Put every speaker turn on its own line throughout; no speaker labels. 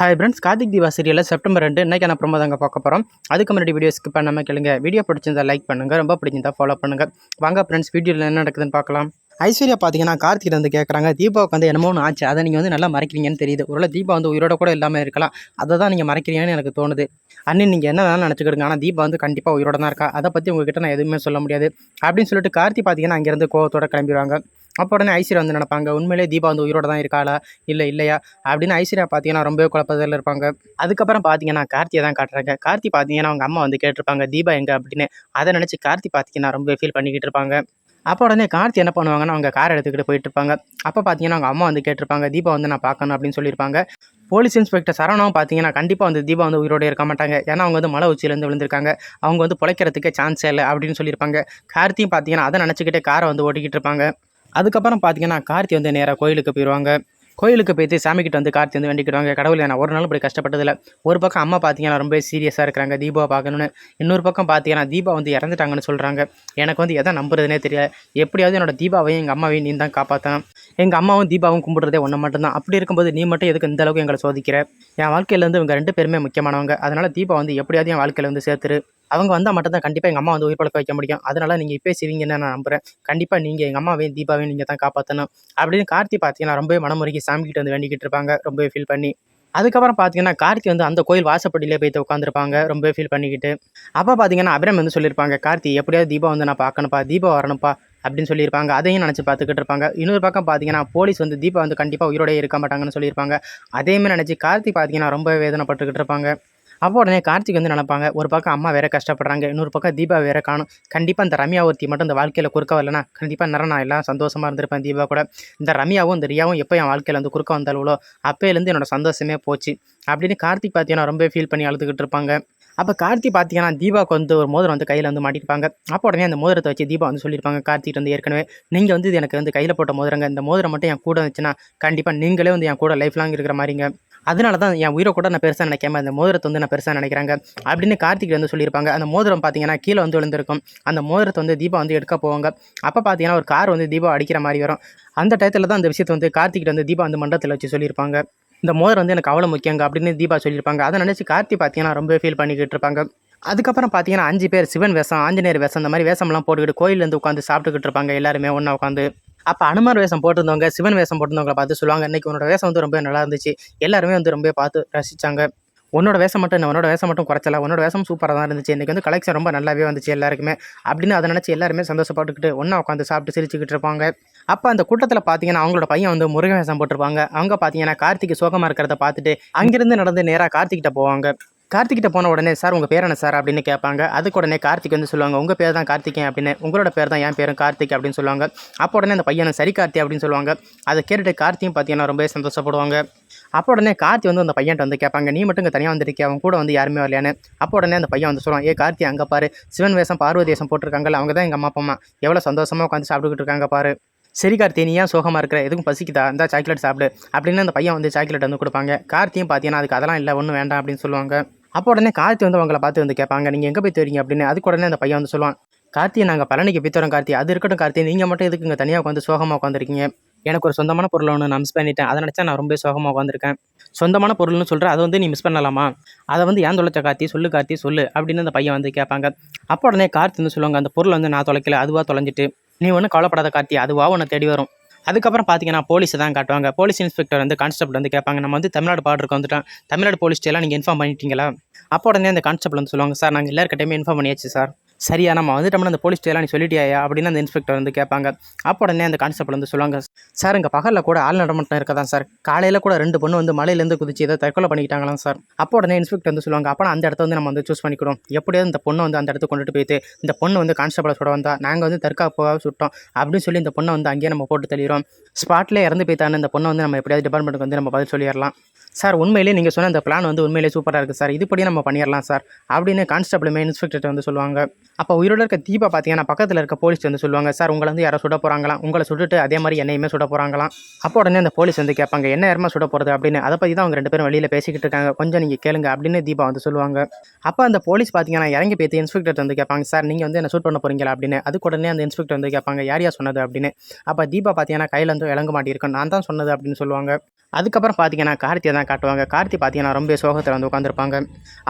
Hi friends Karthik Deepa சீரியலில் September ரெண்டு. இன்றைக்கான ப்ரோமோ தாங்க பார்க்க போகிறோம் அதுக்கு முன்னாடி வீடியோ ஸ்கிப் பண்ணாமல் கேளுங்க. வீடியோ பிடிச்சிருந்தா லைக் பண்ணுங்கள் ரொம்ப பிடிச்சிருந்தா ஃபாலோ பண்ணுங்கள் வாங்க ஃப்ரெண்ட்ஸ் வீடியோவில் என்ன நடக்குதுன்னு பார்க்கலாம். ஐஸ்வர்யா பார்த்தீங்கன்னா கார்த்திக் வந்து கேட்குறாங்க தீபாவுக்கு வந்து என்னமோ ஒன்று ஆச்சு. அதை நீங்கள் வந்து நல்லா மறைக்கிறீங்கன்னு தெரியுது. ஒருவேளை தீபா வந்து உயிரோட கூட இல்லாமல் இருக்கலாம். அதை தான் நீங்கள் மறைக்கிறீங்கன்னு எனக்கு தோணுது. அண்ணன் நீங்கள் என்ன வேணாலும் நினச்சிக்கிடுங்க. ஆனால் தீபா வந்து கண்டிப்பாக உயிரோட தான் இருக்கா? அதை பற்றி உங்ககிட்ட நான் எதுவுமே சொல்ல முடியாது. அப்படின்னு சொல்லிட்டு கார்த்தி பார்த்தீங்கன்னா அங்கேருந்து கோவத்தோட கிளம்பிடுவாங்க. அப்போ உடனே ஐஸ்வர்யா வந்து நினைப்பாங்க உண்மையிலே தீபா வந்து உயிரோட தான் இருக்காளா? இல்லை இல்லையா? அப்படின்னு ஐஸ்வர்யா பார்த்தீங்கன்னா ரொம்பவே குழப்பத்தில் இருப்பாங்க. அதுக்கப்புறம் பார்த்தீங்கன்னா கார்த்தியை தான் காட்டுறாங்க. கார்த்தி பார்த்தீங்கன்னா அவங்க அம்மா வந்து கேட்டிருப்பாங்க தீபா எங்கே? அப்படின்னு. அதை நினச்சி கார்த்தி பார்த்தீங்கன்னா ரொம்ப ஃபீல் பண்ணிக்கிட்டு இருப்பாங்க. அப்போ உடனே கார்த்தி என்ன பண்ணுவாங்கன்னா அவங்க கார் எடுத்துக்கிட்டு போயிட்டு இருப்பாங்க. அப்போ பார்த்தீங்கன்னா அவங்க அம்மா வந்து கேட்டிருப்பாங்க தீபா வந்து நான் பார்க்கணும் அப்படின்னு சொல்லியிருப்பாங்க. போலீஸ் இன்ஸ்பெக்டர் சரவணாவும் பார்த்தீங்கன்னா கண்டிப்பாக வந்து தீபா வந்து உயிரோடு இருக்க மாட்டாங்க. ஏன்னா அவங்க வந்து மலை உச்சியிலேருந்து விழுந்திருக்காங்க. அவங்க வந்து பிழைக்கிறதுக்கு சான்ஸ் இல்லை அப்படின்னு சொல்லியிருப்பாங்க. கார்த்தியும் பார்த்தீங்கன்னா அதை நினச்சிக்கிட்டே காரை வந்து ஓட்டிக்கிட்டு இருப்பாங்க. அதுக்கப்புறம் பார்த்தீங்கன்னா கார்த்தி வந்து நேராக கோயிலுக்கு போயிடுவாங்க கோயிலுக்கு போயிட்டு சாமிக்கிட்ட வந்து கார்த்தி வந்து வேண்டிக்கிடுவாங்க. கடவுள் நான் ஒரு நாள் இப்படி கஷ்டப்பட்டதில்ல. ஒரு பக்கம் அம்மா பார்த்தீங்கன்னா ரொம்ப சீரியஸாக இருக்கிறாங்க. தீபாவை பார்க்கணுன்னு இன்னொரு பக்கம் பார்த்தீங்கன்னா தீபா வந்து இறந்துட்டாங்கன்னு சொல்கிறாங்க எனக்கு வந்து எதை நம்புறதுனே தெரியல. எப்படியாவது என்னோட தீபாவையும் எங்கள் அம்மாவையும் நீ தான் காப்பாற்றணும் எங்கள் அம்மாவும் தீபாவும் கும்பிட்றதே ஒன்று மட்டும்தான். அப்படி இருக்கும்போது நீ மட்டும் எதுக்கு இந்த அளவுக்கு எங்களை சோதிக்கிற? என் வாழ்க்கையிலேருந்து இவங்க ரெண்டு பேருமே முக்கியமானவங்க. அதனால் தீபா வந்து எப்படியாவது என் வாழ்க்கையில் வந்து சேர்த்துரு. அவங்க வந்தால் மட்டும்தான் கண்டிப்பாக எங்கள் அம்மா வந்து உயிர் பழக்க வைக்க முடியும். அதனால் நீங்கள் இப்போ செய்வீங்கன்னு நான் நம்புகிறேன் கண்டிப்பாக நீங்கள் எங்கள் அம்மாவையும் தீபாவையும் நீங்கள் தான் காப்பாற்றணும் அப்படின்னு கார்த்தி பார்த்தீங்கன்னா ரொம்பவே மனமுறைக்கு சாமிக்கிட்ட வந்து வேண்டிக்கிட்டு இருப்பாங்க. ரொம்பவே ஃபீல் பண்ணி. அதுக்கப்புறம் பார்த்தீங்கன்னா கார்த்தி வந்து அந்த கோயில் வாசப்படியிலே போய் உட்காந்துருப்பாங்க ரொம்பவே ஃபீல் பண்ணிக்கிட்டு. அப்போ பார்த்தீங்கன்னா அபிரம் வந்து சொல்லியிருப்பாங்க கார்த்தி எப்படியாவது தீபா வந்து நான் பார்க்கணுப்பா தீபா வரணும்ப்பா. அப்படின்னு சொல்லியிருப்பாங்க. அதையும் நினச்சி பார்த்துக்கிட்டு இருப்பாங்க. இன்னொரு பக்கம் பார்த்தீங்கன்னா போலீஸ் வந்து தீபா வந்து கண்டிப்பாக உயிரோடய இருக்க மாட்டாங்கன்னு சொல்லியிருப்பாங்க. அதேமாதிரி நினச்சி கார்த்திக் பார்த்தீங்கன்னா ரொம்ப வேதனைப்பட்டுக்கிட்டு இருப்பாங்க. அப்போ உடனே கார்த்திக் வந்து நினைப்பாங்க ஒரு பக்கம் அம்மா வேற கஷ்டப்படுறாங்க இன்னொரு பக்கம் தீபா வேற காணும். கண்டிப்பாக இந்த ரம்யா ஒருத்தி மட்டும் இந்த வாழ்க்கையில் குறுக்க வரலனா கண்டிப்பாக நேரம் நான் எல்லாம் சந்தோஷமாக இருந்திருப்பேன் தீபா கூட. இந்த ரம்யாவும் இந்த ரியாவும் எப்போ என் வாழ்க்கையில் வந்து குறுக்க வந்தாலோ அப்போலேருந்து என்னோட சந்தோஷமே போச்சு. அப்படின்னு கார்த்திக் பார்த்தீங்கன்னா ரொம்ப ஃபீல் பண்ணி அழுதுகிட்டு இருப்பாங்க. அப்போ கார்த்தி பார்த்தீங்கன்னா தீபாவுக்கு வந்து ஒரு மோதிரம் வந்து கையில் வந்து மாட்டிருப்பாங்க. அப்போ உடனே அந்த மோதிரத்தை வச்சு தீபா வந்து சொல்லியிருப்பாங்க கார்த்திக் வந்து ஏற்கனவே நீங்கள் வந்து இது எனக்கு வந்து கையில் போட்ட மோதிரங்க இந்த மோதிரம் மட்டும் என் கூட இருந்துச்சுன்னா கண்டிப்பாக நீங்களே வந்து என் கூட லைஃப் லாங் இருக்கிற மாதிரிங்க அதனால தான் என் உயிரை கூட நான் பெருசாக நினைக்காம அந்த மோதிரத்தை வந்து நான் பெருசாக நினைக்கிறாங்க. அப்படின்னு கார்த்திக் வந்து சொல்லியிருப்பாங்க. அந்த மோதிரம் பார்த்தீங்கன்னா கீழே வந்து விழுந்திருக்கும். அந்த மோதிரத்தை வந்து தீபா வந்து எடுக்க போவாங்க. அப்போ பார்த்தீங்கன்னா ஒரு கார் வந்து தீபா அடிக்கிற மாதிரி வரும். அந்த டயத்தில் தான் அந்த விஷயத்தை வந்து கார்த்திக் வந்து தீபா வந்து மண்டபத்தில் வச்சு சொல்லியிருப்பாங்க. இந்த மோதிரம் வந்து எனக்கு அவ்வளோ முக்கியங்க அப்படின்னு தீபா சொல்லியிருப்பாங்க. அதை நினச்சி கார்த்தி பார்த்தீங்கன்னா ரொம்ப ஃபீல் பண்ணிக்கிட்டு இருப்பாங்க. அதுக்கப்புறம் பார்த்தீங்கன்னா அஞ்சு பேர் சிவன் வேஷம் ஆஞ்சநேயர் வேஷம் இந்த மாதிரி வேஷம்லாம் போட்டுக்கிட்டு கோயிலேருந்து உட்காந்து சாப்பிட்டுக்கிட்டு இருப்பாங்க எல்லாருமே ஒன்றா உட்காந்து அப்போ அனுமார் வேஷம் போட்டிருந்தவங்க சிவன் வேஷம் போட்டிருந்தவங்களை பார்த்து சொல்லுவாங்க இன்றைக்கி உன்னோட வேஷம் வந்து ரொம்ப நல்லா இருந்துச்சு. எல்லாருமே வந்து ரொம்ப பார்த்து ரசித்தாங்க உன்னோட வேஷம் மட்டும் என்ன உன்னோட வேஷம் மட்டும் குறைச்சல. உன்னோட வேஷம் சூப்பராக தான் இருந்துச்சு. இன்றைக்கி வந்து கலெக்ஷன் ரொம்ப நல்லாவே வந்துச்சு எல்லாருக்குமே. அப்படின்னு அதை நினச்சி எல்லாருமே சந்தோஷப்பட்டுக்கிட்டு ஒன்றா உட்காந்து சாப்பிட்டு சிரிச்சுக்கிட்டு இருப்பாங்க. அப்போ அந்த கூட்டத்தில் பார்த்தீங்கன்னா அவங்களோட பையன் வந்து முருகன் வேஷம் போட்டிருப்பாங்க. அவங்க பார்த்தீங்கன்னா கார்த்திக் சோகமாக இருக்கிறத பார்த்துட்டு அங்கேருந்து நடந்து நேராக கார்த்திக்கிட்ட போவாங்க. கார்த்திகிட்ட போன உடனே சார் உங்கள் பேர் என்ன சார்? அப்படின்னு கேட்பாங்க. அதுக்கு உடனே கார்த்திக் வந்து சொல்லுவாங்க உங்கள் பேர் தான் கார்த்திகேயன் அப்படின்னு. உங்களோட பேர் தான் என் பேரும் கார்த்திக் அப்படின்னு சொல்லுவாங்க. அப்போ உடனே அந்த பையனை சரி கார்த்தி அப்படின்னு சொல்லுவாங்க. அதை கேட்டுட்டு கார்த்தியும் பார்த்தீங்கன்னா ரொம்ப சந்தோஷப்படுவாங்க. அப்போ உடனே கார்த்தி வந்து அந்த பையன்ட்ட வந்து கேட்பாங்க நீ மட்டும் இங்கே தனியாக வந்திருக்கே அவன் கூட வந்து யாருமே வரலையானு அப்போ உடனே அந்த பையன் வந்து சொல்லுவான் ஏ கார்த்தி அங்கே பாரு. சிவன் வேஷம் பார்வதி வேஷம் போட்டிருக்காங்கல்ல அவங்க தான் எங்கள் அம்மா அப்பா அம்மா. எவ்வளோ சந்தோஷமாக உட்காந்து சாப்பிட்டுக்கிட்டு இருக்காங்க பாரு. சரி கார்த்தி நீ ஏன் சோகமாக இருக்கிற? எதுவும் பசிக்குதா? இந்த சாக்லேட் சாப்பிடு. அப்படின்னு அந்த பையன் வந்து சாக்லேட் வந்து கொடுப்பாங்க. கார்த்தியும் பார்த்தீங்கன்னா அதுக்கு அதெல்லாம் இல்லை ஒன்றும் வேண்டாம் அப்படின்னு சொல்லுவாங்க. அப்போ உடனே கார்த்தி வந்து அவங்கள பார்த்து வந்து கேட்பாங்க நீங்கள் எங்கே போய் தெரியுங்க அப்படின்னு. அதுக்கு உடனே அந்த பையன் வந்து சொல்லுவான் கார்த்தியை நாங்கள் பழனிக்கு போய் தரோம் கார்த்தி. அது இருக்கட்டும் கார்த்தி நீங்கள் மட்டும் எதுக்கு இங்கே தனியாக உட்காந்து சோகமாக உட்காந்துருக்கீங்க? எனக்கு ஒரு சொந்தமான பொருள் ஒன்று நான் மிஸ் பண்ணிட்டேன். அதை நினச்சா நான் ரொம்ப சோகமாக உட்காந்துருக்கேன். சொந்தமான பொருள்னு சொல்கிறேன் அதை வந்து நீ மிஸ் பண்ணலாமா? அதை வந்து ஏன் தொலைச்ச கார்த்தி? சொல்லு கார்த்தி சொல்லு. அப்படின்னு அந்த பையன் வந்து கேட்பாங்க. அப்போ உடனே கார்த்தி வந்து சொல்லுவாங்க அந்த பொருள் வந்து நான் தொலைக்கல அதுவாக தொலைஞ்சிட்டு. நீ ஒன்றும் கவலைப்படாத கார்த்தி அதுவாக உன்னை தேடி வரும். அதுக்கப்புறம் பார்த்தீங்கன்னா போலீஸை தான் காட்டுவாங்க. போலீஸ் இன்ஸ்பெக்டர் வந்து கான்ஸ்டபிள் வந்து கேட்பாங்க நம்ம வந்து தமிழ்நாடு பார்டருக்கு வந்துட்டோம். தமிழ்நாடு போலீஸ்டெல்லாம் நீங்கள் இன்ஃபார்ம் பண்ணிட்டீங்களா? அப்போ உடனே அந்த கான்ஸ்டபிள் வந்து சொல்லுவாங்க சார் நாங்கள் எல்லாருக்கிட்டையுமே இன்ஃபார்ம் பண்ணியாச்சு சார். சரியா நம்ம வந்துட்டோம்னா அந்த போலீஸ் எல்லாம் நீ சொல்லிட்டியா அப்படின்னு அந்த இன்ஸ்பெக்டர் வந்து கேட்பாங்க. அப்போ உடனே அந்த கான்ஸ்டபிள் வந்து சொல்லுவாங்க சார் இங்கே பகலில் கூட ஆள் நடமாட்டம் இருக்கதான் சார். காலையில் கூட ரெண்டு பொண்ணு வந்து மலையிலேருந்து குதிச்சு ஏதோ தற்கொலை பண்ணிக்கிட்டாங்களாம் சார். அப்போ உடனே இன்ஸ்பெக்டர் வந்து சொல்லுவாங்க அப்போ அந்த இடத்த வந்து நம்ம வந்து சூஸ் பண்ணிக்கிறோம். எப்படியாவது இந்த பொண்ணை வந்து அந்த இடத்துக்கு கொண்டுட்டு போயிட்டு இந்த பொண்ணு வந்து கான்ஸ்டபிளை சுட வந்தா நாங்கள் வந்து தற்காப்பாக சுட்டோம். அப்படின்னு சொல்லி இந்த பொண்ணை வந்து அங்கேயே நம்ம போட்டு தள்ளிடுறோம். ஸ்பாட்டில் இறந்து போய்த்தானே இந்த பொண்ணை வந்து நம்ம எப்படியாவது டிபார்ட்மெண்ட்டுக்கு வந்து நம்ம பதில் சொல்லிடலாம். சார் உண்மையிலேயே நீங்கள் சொன்ன அந்த பிளான் வந்து உண்மையிலேயே சூப்பராக இருக்குது சார். இதுபடி நம்ம பண்ணிடலாம் சார். அப்படின்னு கான்ஸ்டபிளுமே இன்ஸ்பெக்டர் வந்து சொல்லுவாங்க. அப்போ உயிரோட இருக்க தீபா பார்த்தீங்கன்னா பக்கத்தில் இருக்க போலீஸ் வந்து சொல்லுவாங்க சார் உங்களை வந்து யாரோ சுட போகிறாங்களாம் உங்களை சுட்டுட்டு அதே மாதிரி என்னையுமே சுட போகிறாங்களாம் அப்போ உடனே அந்த போலீஸ் வந்து கேட்பாங்க என்ன யாருமா சுட போகிறது அப்படின்னு. அதை பற்றி தான் அவங்க ரெண்டு பேரும் வெளியில் பேசிக்கிட்டு இருக்காங்க. கொஞ்சம் நீங்கள் கேளுங்க அப்படின்னு தீபா வந்து சொல்லுவாங்க. அப்போ அந்த போலீஸ் பார்த்தீங்கன்னா இறங்கி பேத்து இன்ஸ்பெக்டர் வந்து கேட்பாங்க சார் நீங்கள் வந்து என்ன சூட் பண்ண போகிறீங்களா அப்படின்னு. அதுக்கு உடனே அந்த இன்ஸ்பெக்டர் வந்து கேட்பாங்க யார் யார் சொன்னது? அப்படின்னு. அப்போ தீபா பார்த்தீங்கன்னா கையில் வந்து இறங்க மாட்டிருக்கோம் நான் தான் சொன்னது அப்படின்னு சொல்லுவாங்க. அதுக்கப்புறம் பார்த்தீங்கன்னா கார்த்தியை தான் காட்டுவாங்க. கார்த்தி பார்த்தீங்கன்னா ரொம்ப சோகத்தில் வந்து உட்காந்துருப்பாங்க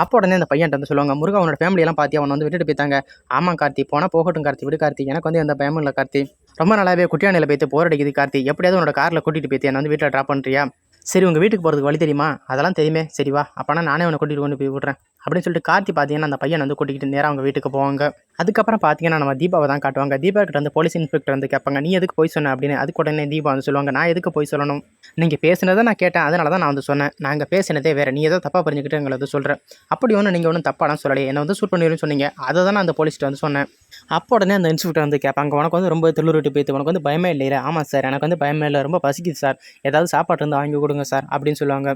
அப்போ உடனே அந்த பையன்ட்ட வந்து சொல்லுவாங்க முருகா அவனோட ஃபேமிலியெல்லாம் பார்த்து அவன் வந்து விட்டுட்டு போயிட்டாங்க. ஆமாம் கார்த்தி போனால் போகட்டும் கார்த்தி விடு கார்த்தி. எனக்கு வந்து எந்த பயமும் இல்லை கார்த்தி. ரொம்ப நாளாவே குட்டியானியில் போய்த்து போர் அடிக்குது கார்த்தி. எப்படியாவது உன்னோட காரில் கூட்டிகிட்டு போய்த்து என்ன வந்து வீட்டில் ட்ராப் பண்ணுறியா சரி உங்கள் வீட்டுக்கு போகிறதுக்கு வழி தெரியுமா? அதெல்லாம் தெரியுமே. சரி வா. அப்போனா நானே உன்னை கூட்டிகிட்டு கொண்டு போய் விட்றேன். அப்படின்னு சொல்லிட்டு கார்த்தி பார்த்தீங்கன்னா அந்த பையன் வந்து கூட்டிகிட்டு நேராக அவங்க வீட்டுக்கு போவாங்க. அதுக்கப்புறம் பார்த்தீங்கன்னா நம்ம தீபாவை தான் காட்டுவாங்க. தீபா கிட்ட வந்து போலீஸ் இன்ஸ்பெக்டர் வந்து கேட்பாங்க நீ எதுக்கு போய் சொன்ன? அப்படின்னு. அதுக்கு உடனே தீபா வந்து சொல்லுவாங்க நான் எதுக்கு போய் சொல்லணும்? நீங்கள் பேசினதை நான் கேட்டேன் அதனால தான் நான் வந்து சொன்னேன். நாங்கள் பேசினதே வேறு. நீ ஏதோ தப்பாக புரிஞ்சுக்கிட்டு எங்களை வந்து சொல்கிறேன் அப்படி ஒன்றும் நீங்கள் ஒன்றும் தப்பாலாம் சொல்லலையே. என்னை வந்து சூட் பண்ணிடுன்னு சொன்னீங்க. அதை தான் நான் அந்த போலீஸ்கிட்ட வந்து சொன்னேன். அப்போ உடனே அந்த இன்ஸ்பெக்டர் வந்து கேட்பாங்க உனக்கு வந்து ரொம்ப தில்லுருட்டு போய்த்து உனக்கு வந்து பயமே இல்லையா. ஆமாம் சார். எனக்கு வந்து பயமே இல்லை. ரொம்ப பசிக்குது சார். ஏதாவது சாப்பாடு வந்து வாங்கி கொடுங்க சார். அப்படின்னு சொல்லுவாங்க.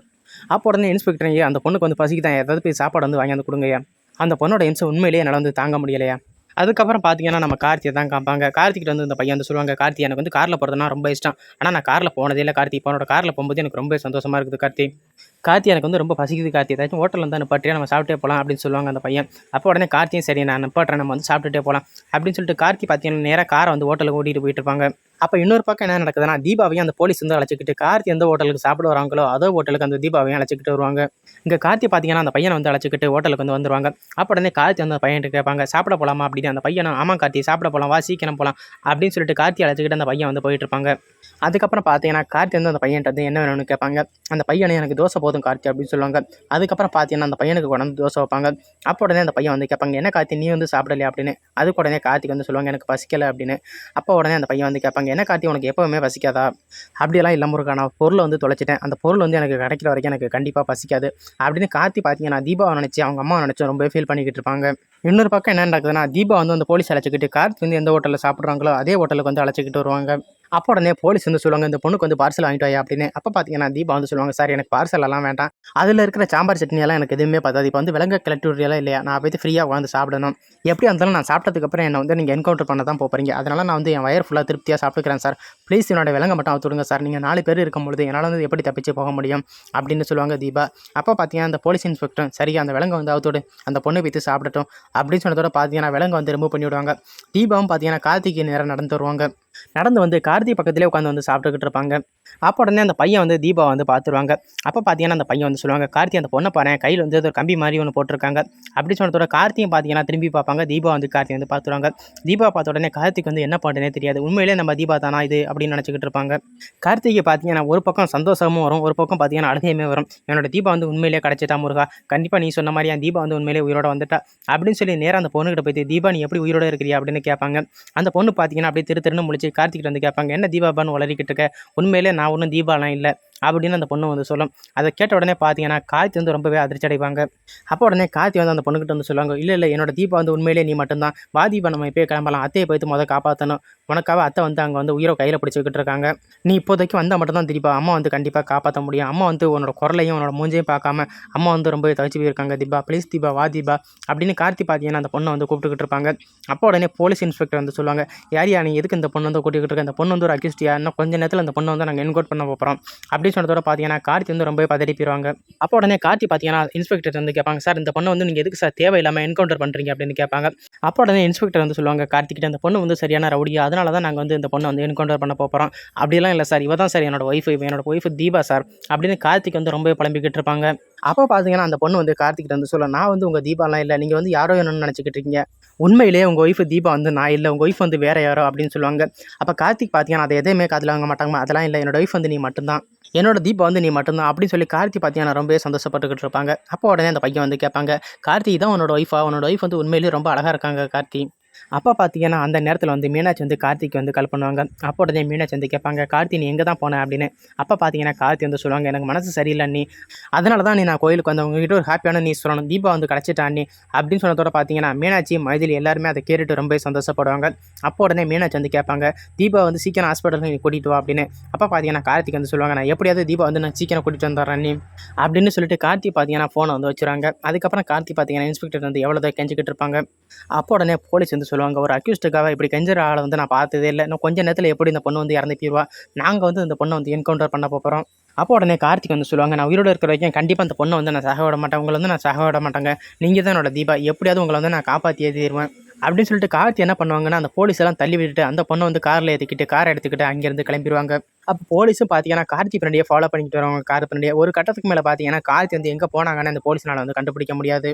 அப்போ உடனே இன்ஸ்பெக்டர் ஐயா அந்த பொண்ணுக்கு வந்து பசிக்குதான் ஏதாவது போய் சாப்பாடு வந்து வாங்கி வந்து கொடுங்கய்யா. அந்த பொண்ணோட இன்சம் உண்மையிலேயே என்னால் வந்து தாங்க முடியலையா? அதுக்கப்புறம் பார்த்தீங்கன்னா நம்ம கார்த்தியை தான் காப்பாங்க. கார்த்திகிட்ட வந்து இந்த பையன் வந்து சொல்லுவாங்க கார்த்தி எனக்கு வந்து காரில் போகிறதுனா ரொம்ப இஷ்டம். ஆனால் நான் காரில் போனதே இல்லை கார்த்தி. போனோட காரில் போகும்போது எனக்கு ரொம்ப சந்தோஷமாக இருக்குது கார்த்தி. கார்த்தி எனக்கு வந்து ரொம்ப பசிக்குது கார்த்தி. ஏதாச்சும் ஹோட்டலில் வந்து நிப்பாட்டியா நம்ம சாப்பிட்டே போகலாம் அப்படின்னு சொல்லுவாங்க அந்த பையன். அப்போ உடனே கார்த்தியும் சரி நான் நிப்பாட்டுறேன் நம்ம வந்து சாப்பிட்டுட்டே போகலாம் அப்படின்னு சொல்லிட்டு கார்த்தி பார்த்தீங்கன்னா நேராக காரை வந்து ஹோட்டலுக்கு ஓட்டிகிட்டு போயிட்டு இருப்பாங்க. அப்போ இன்னொரு பக்கம் என்ன நடக்குதுன்னா தீபாவையும் அந்த போலீஸ் வந்து அழைச்சிக்கிட்டு கார்த்தி எந்த ஹோட்டலுக்கு சாப்பிட வராங்களோ அதே ஹோட்டலுக்கு அந்த தீபாவையும் அழைச்சிக்கிட்டு வருவாங்க. இங்கே கார்த்தி பார்த்தீங்கன்னா அந்த பையனை வந்து அழைச்சிக்கிட்டு ஹோட்டலுக்கு வந்து வந்துருவாங்க. அப்போ உடனே கார்த்தி வந்து அந்த பையன்ட்டு கேட்பாங்க சாப்பிட போகலாமா அப்படின்னு அந்த பையனும் ஆமாம் கார்த்தி சாப்பிட போகலாம் வா சீக்கிரம் போகலாம் அப்படின்னு சொல்லிட்டு கார்த்தி அழைச்சிக்கிட்டு அந்த பையன் வந்து போயிட்டு இருப்பாங்க. அதுக்கப்புறம் பார்த்தீங்கன்னா கார்த்தி வந்து அந்த பையன்ட்டு வந்து என்ன வேணும்னு கேட்பாங்க. அந்த பையனை எனக்கு தோசை போதும் கார்த்தி அப்படின்னு சொல்லுவாங்க. அதுக்கப்புறம் பார்த்தீங்கன்னா அந்த பையனுக்கு கொண்டு தோசை வைப்பாங்க. அப்போ உடனே அந்த பையன் வந்து கேட்பாங்க என்ன கார்த்தி நீ வந்து சாப்பிடலையா? அப்படின்னு. அதுக்கு உடனே கார்த்திக் வந்து சொல்லுவாங்க எனக்கு பசிக்கலை அப்படின்னு. அப்போ உடனே அந்த பையன் வந்து கேட்பாங்க என்ன கார்த்தி உனக்கு எப்போவுமே பசிக்காதா? அப்படியெல்லாம் இல்லை முருகா நான் பொருளை வந்து தொலைச்சிட்டேன். அந்த பொருள் வந்து எனக்கு கிடைக்கிற வரைக்கும் எனக்கு கண்டிப்பாக பசிக்காது. அப்படின்னு கார்த்தி பார்த்தீங்கன்னா தீபாவை நினச்சி அவங்க அம்மா நினச்சி ரொம்ப ஃபீல் பண்ணிக்கிட்டு இருப்பாங்க. இன்னொரு பக்கம் என்ன நடக்குதுன்னா தீபா வந்து அந்த போலீஸ் அழைச்சிக்கிட்டு கார்த்தி வந்து எந்த ஹோட்டலில் சாப்பிட்றாங்களோ அதே ஹோட்டலுக்கு வந்து அழைச்சிக்கிட்டு வருவாங்க. அப்போ உடனே போலீஸ் வந்து சொல்லுவாங்க இந்த பொண்ணுக்கு வந்து பார்சல் வாங்கிட்டு வாயா அப்படின்னு. அப்போ பார்த்தீங்கன்னா தீபா வந்து சொல்லுவாங்க சார் எனக்கு பார்சல் எல்லாம் வேண்டாம். அதில் இருக்கிற சாம்பார் சட்னி எல்லாம் எனக்கு எதுவுமே பார்த்தாது இப்போ வந்து விலங்க கிளட்டுரியெல்லாம் இல்லையா? நான் போய் ஃப்ரீயாக உட்காந்து சாப்பிடணும். எப்படி இருந்தாலும் நான் சாப்பிட்டதுக்கப்புறம் என்னை வந்து நீங்கள் என்கவுண்டர் பண்ண தான் போகிறீங்க அதனால் நான் வந்து என் வயர் ஃபுல்லாக திருப்தியாக சாப்பிட்டுக்கிறேன் சார். ப்ளீஸ் என்னோட விலங்க மட்டும் அவுத்துடுங்க சார். நீங்கள் நாலு பேர் இருக்கும் பொழுது என்னால் வந்து எப்படி தப்பிச்சு போக முடியும்? அப்படின்னு சொல்லுவாங்க தீபா. அப்போ பார்த்தீங்கன்னா அந்த போலீஸ் இன்ஸ்பெக்டர் சரி அந்த விலங்கை வந்து அவுத்தோடு அந்த பொண்ணை வைத்து சாப்பிடட்டும். அப்படின்னு சொன்னதோட பார்த்தீங்கன்னா விலங்கு வந்து ரிமூவ் பண்ணி விடுவாங்க தீபாவும் பார்த்தீங்கன்னா கார்த்திகை நேரம் நடந்து வருவாங்க. நடந்து வந்து கார்த்தி பக்கத்துலேயே உட்காந்து வந்து சாப்பிட்டுக்கிட்டு இருப்பாங்க. அப்போ உடனே அந்த பையன் வந்து தீபா வந்து பார்த்துருவாங்க அப்போ பார்த்தீங்கன்னா அந்த பையன் வந்து சொல்லுவாங்க கார்த்தி அந்த பொண்ணை பாரு. கையில் வந்து ஒரு கம்பி மாதிரி ஒன்று போட்டிருக்காங்க. அப்படி சொன்னதோட கார்த்தியும் பார்த்தீங்கன்னா திரும்பி பார்ப்பாங்க தீபா வந்து கார்த்தி வந்து பார்த்துருவாங்க தீபா பார்த்த உடனே கார்த்திக் வந்து என்ன பண்ணுறேனே தெரியாது. உண்மையிலே நம்ம தீபா தானா இது அப்படின்னு நினச்சிக்கிட்டு இருப்பாங்க. கார்த்திகை பார்த்தீங்கன்னா ஒரு பக்கம் சந்தோஷமும் வரும் ஒரு பக்கம் பார்த்தீங்கன்னா அழுகையுமே வரும். என்னோட தீபா வந்து உண்மையிலே கிடச்சிட்டா முருகா. கண்டிப்பாக நீ சொன்ன மாதிரி என் தீபா வந்து உண்மையிலே உயிரோட வந்துட்டா. அப்படின்னு சொல்லி நேராக அந்த பொண்ணுகிட்ட போயிட்டு தீபா நீ எப்படி உயிரோட இருக்கிறியா? அப்படின்னு கேட்பாங்க. அந்த பொண்ணு பார்த்தீங்கன்னா அப்படியே திரு திருன்னு முழிச்சு கார்த்திகிட்ட வந்து கேட்பாங்க என்ன தீபாபான்னு உளறிக்கிட்டு இருக்க? உண்மையிலே நான் ஒன்றும் தீபாலாம் இல்லை. அப்படின்னு அந்த பொண்ணு வந்து சொல்லும். அதை கேட்ட உடனே பார்த்தீங்கன்னா கார்த்தி வந்து ரொம்பவே அதிர்ச்சி அடைவாங்க அப்போ உடனே கார்த்தி வந்து அந்த பொண்ணுக்கிட்ட வந்து சொல்லுவாங்க இல்லை இல்லை என்னோட தீபா வந்து உண்மையிலே நீ மட்டும்தான். வா தீபா நம்ம இப்போயே கிளம்பலாம். அத்தையை போய்த்து முதல் காப்பாற்றணும் உனக்காக அத்தை வந்து அங்கே வந்து உயிரை கையில் பிடிச்சிக்கிட்டு இருக்காங்க. நீ இப்போதைக்கு வந்தால் மட்டும்தான் தீபா. அம்மா வந்து கண்டிப்பாக காப்பாற்ற முடியும். அம்மா வந்து உன்னோட குரலையும் உன்னோட மூஞ்சையும் பார்க்காம அம்மா வந்து ரொம்பவே தவிச்சு போயிருக்காங்க. தீபா ப்ளீஸ் தீபா வா தீபா. அப்படின்னு கார்த்தி பார்த்தீங்கன்னா அந்த பொண்ணை வந்து கூப்பிட்டுக்கிட்டு இருப்பாங்க. அப்போ உடனே போலீஸ் இன்ஸ்பெக்டர் வந்து சொல்லுவாங்க யார் நீ எதுக்கு இந்த பொண்ணு வந்து கூட்டிகிட்டு இருக்க? இந்த பொண்ணு வந்து ஒரு அக்யூஸ்டியா இன்னும் கொஞ்ச நேரத்தில் அந்த பொண்ணை வந்து நாங்கள் என்கோட் பண்ண போகிறோம் அப்படின்னு சொன்னதோட பார்த்தீங்கன்னா கார்த்தி வந்து ரொம்பவே பதறி போயிருவாங்க. அப்போ உடனே கார்த்தி பார்த்தீங்கன்னா இன்ஸ்பெக்டர் வந்து கேட்பாங்க சார் இந்த பொண்ணை வந்து நீங்கள் எதுக்கு சார் தேவையில்லாமல் என்கவுண்டர் பண்ணுறீங்க அப்படின்னு கேட்பாங்க. அப்போ உடனே இன்ஸ்பெக்டர் வந்து சொல்லுவாங்க கார்த்திகிட்ட அந்த பொண்ணு வந்து சரியான ரவுடியா அதனால தான் நாங்கள் வந்து இந்த பொண்ணை வந்து என்கவுண்டர் பண்ண போகிறோம் அப்படிலாம் இல்லை சார். இவ தான் சார் என்னோட ஒய்ஃப் என்னோட ஒய்ஃப் தீபா சார். அப்படின்னு கார்த்திக் வந்து ரொம்பவே புலம்பிக்கிட்டு இருப்பாங்க. அப்போ பார்த்தீங்கன்னா அந்த பொண்ணு வந்து கார்த்திக்கிட்ட வந்து சொல்ல நான் வந்து உங்கள் தீபாலாம் இல்லை. நீங்கள் வந்து யாரோ என்னன்னு நினச்சிக்கிட்டு இருக்கீங்க. உண்மையிலேயே உங்கள் ஒய்ஃப் தீபா வந்து நான் இல்லை. உங்கள் ஒய்ஃப் வந்து வேற யாரோ அப்படின்னு சொல்லுவாங்க. அப்போ கார்த்திக் பார்த்தீங்கன்னா அதை எதையுமே காதில் வாங்க மாட்டாங்க. அதெல்லாம் இல்லை. என்னோட ஒய்ஃப் வந்து நீ மட்டும்தான். என்னோட தீபா வந்து நீ மட்டும்தான். அப்படின்னு சொல்லி கார்த்தி பார்த்தீங்கன்னா ரொம்பவே சந்தோஷப்பட்டுக்கிட்டு இருப்பாங்க. அப்போ உடனே அந்த பையன் வந்து கேட்பாங்க கார்த்தி தான் உன்னோட ஒய்ஃபா உன்னோட ஒய்ஃப் வந்து உண்மையிலேயே ரொம்ப அழகாக இருக்காங்க கார்த்தி அப்போ பார்த்தீங்கன்னா அந்த நேரத்தில் வந்து மீனாட்சி வந்து கார்த்திக் வந்து கால் பண்ணுவாங்க. அப்போ உடனே மீனாட்சி வந்து கேட்பாங்க கார்த்தி நீ எங்கே தான் போன? அப்படின்னு. அப்போ பார்த்தீங்கன்னா கார்த்தி வந்து சொல்லுவாங்க எனக்கு மனசு சரியில்லை நீ அதனால தான் நீ நான் கோயிலுக்கு வந்து உங்ககிட்ட ஒரு ஹாப்பியான நீ சொல்லணும். தீபா வந்து கிடச்சிட்டா நீ அப்படின்னு சொன்னதோட பார்த்தீங்கன்னா மீனாட்சி மைதிலி எல்லாருமே அதை கேட்டுட்டு ரொம்ப சந்தோஷப்படுவாங்க. அப்போ உடனே மீனாட்சி வந்து கேட்பாங்க தீபா வந்து சீக்கிரம் ஹாஸ்பிட்டலுக்கு நீ கூட்டிகிட்டு வா அப்படின்னு. அப்போ பார்த்தீங்கன்னா கார்த்திக் வந்து சொல்லுவாங்க நான் எப்படியாவது தீபா வந்து நான் சீக்கிரம் கூட்டிகிட்டு வந்துடுறேன் நீ அப்படின்னு சொல்லிட்டு கார்த்தி பார்த்தீங்கன்னா ஃபோனை வந்து வச்சுருவாங்க அதுக்கப்புறம் கார்த்தி பார்த்தீங்கன்னா இன்ஸ்பெக்டர் வந்து எவ்வளோ கெஞ்சிக்கிட்டு இருப்பாங்க. அப்போ உடனே போலீஸ் வந்து சொல்லுவாங்க ஒரு அக்யூஸ்டுக்காக இப்படி கெஞ்சற ஆளை வந்து நான் பார்த்ததே இல்லை. இன்னும் கொஞ்ச நேரத்தில் எப்படி இந்த பொண்ணு வந்து இறந்து போயிடுவா நாங்கள் வந்து இந்த பொண்ணை வந்து என்கவுண்டர் பண்ண போகிறோம் அப்போ உடனே கார்த்திக் வந்து சொல்லுவாங்க நான் உயிரோடு இருக்கிற வரைக்கும் கண்டிப்பாக அந்த பொண்ணை வந்து நான் சக விட மாட்டேன். உங்களை வந்து நான் சக விட மாட்டேங்க. நீங்கள் தான் என்னோட தீபா. எப்படியாவது உங்களை வந்து நான் காப்பாற்றியே தீருவேன். அப்படின்னு சொல்லிட்டு கார்த்தி என்ன பண்ணுவாங்கன்னா அந்த போலீஸ் எல்லாம் தள்ளி விட்டுட்டு அந்த பொண்ணை வந்து காரில் ஏற்றிக்கிட்டு காரை எடுத்துக்கிட்டு அங்கேருந்து கிளம்பிடுவாங்க அப்போ போலீஸும் பார்த்தீங்கன்னா கார்த்தி பின்னாடியே ஃபாலோ பண்ணிக்கிட்டு வருவாங்க கார் பின்னாடியே. ஒரு கட்டத்துக்கு மேலே பார்த்தீங்கன்னா கார்த்தி வந்து எங்கே போனாங்கன்னு அந்த போலீஸ்னால வந்து கண்டுபிடிக்க முடியாது.